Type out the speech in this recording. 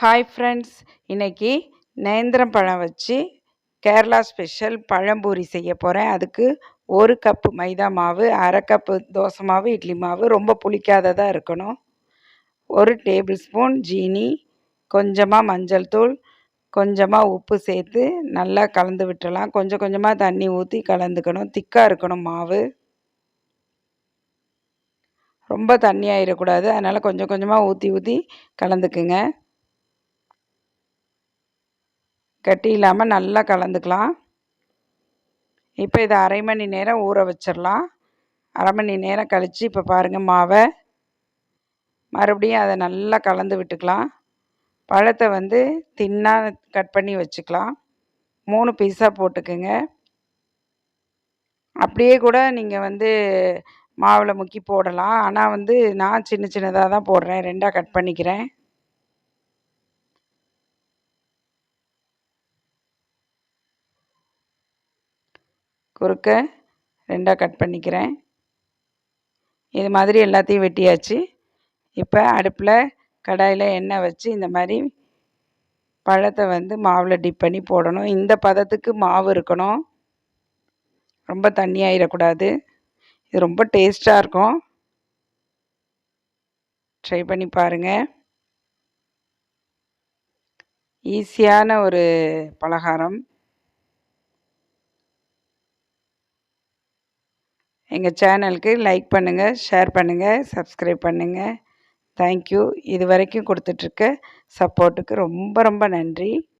Hi friends இன்றைக்கி நேந்திரம் பழம் வச்சு கேரளா ஸ்பெஷல் பழம்பூரி செய்ய போகிறேன் அதுக்கு ஒரு கப்பு மைதா மாவு அரை கப்பு தோசை மாவு இட்லி மாவு ரொம்ப புளிக்காததாக இருக்கணும். ஒரு டேபிள் ஸ்பூன் ஜீனி கொஞ்சமாக மஞ்சள் தூள் கொஞ்சமாக உப்பு சேர்த்து நல்லா கலந்து விட்டுறலாம். கொஞ்சம் கொஞ்சமாக தண்ணி ஊற்றி கலந்துக்கணும். திக்காக இருக்கணும் மாவு. ரொம்ப தண்ணி ஆயிடக்கூடாது அதனால் கொஞ்சம் கொஞ்சமாக ஊற்றி ஊற்றி கலந்துக்குங்க. கட்டி இல்லாமல் நல்லா கலந்துக்கலாம். இப்போ இதை அரை மணி நேரம் ஊற வச்சிடலாம் அரை மணி நேரம் கழித்து இப்போ பாருங்கள் மாவை. மறுபடியும் அதை நல்லா கலந்து விட்டுக்கலாம். பழத்தை வந்து தின்னாக கட் பண்ணி வச்சுக்கலாம். மூணு பீஸாக போட்டுக்குங்க. அப்படியே கூட நீங்கள் வந்து மாவில் முக்கி போடலாம். ஆனால் வந்து நான் சின்ன சின்னதாக தான் போடுறேன். ரெண்டாக கட் பண்ணிக்கிறேன். குறுக்க ரெண்டாக கட் பண்ணிக்கிறேன். இது மாதிரி எல்லாத்தையும் வெட்டியாச்சு. இப்போ அடுப்பில் கடாயில் எண்ணெய் வச்சு இந்த மாதிரி பழத்தை வந்து மாவில் டிப் பண்ணி போடணும். இந்த பதத்துக்கு மாவு இருக்கணும். ரொம்ப தண்ணி ஆயிடக்கூடாது இது ரொம்ப டேஸ்ட்டாக இருக்கும். ட்ரை பண்ணி பாருங்கள் ஈஸியான ஒரு பலகாரம். எங்கள் சேனலுக்கு லைக் பண்ணுங்கள் ஷேர் பண்ணுங்கள் சப்ஸ்கிரைப் பண்ணுங்கள் தேங்க்யூ இது வரைக்கும் கொடுத்துட்ருக்க சப்போர்ட்டுக்கு ரொம்ப ரொம்ப நன்றி.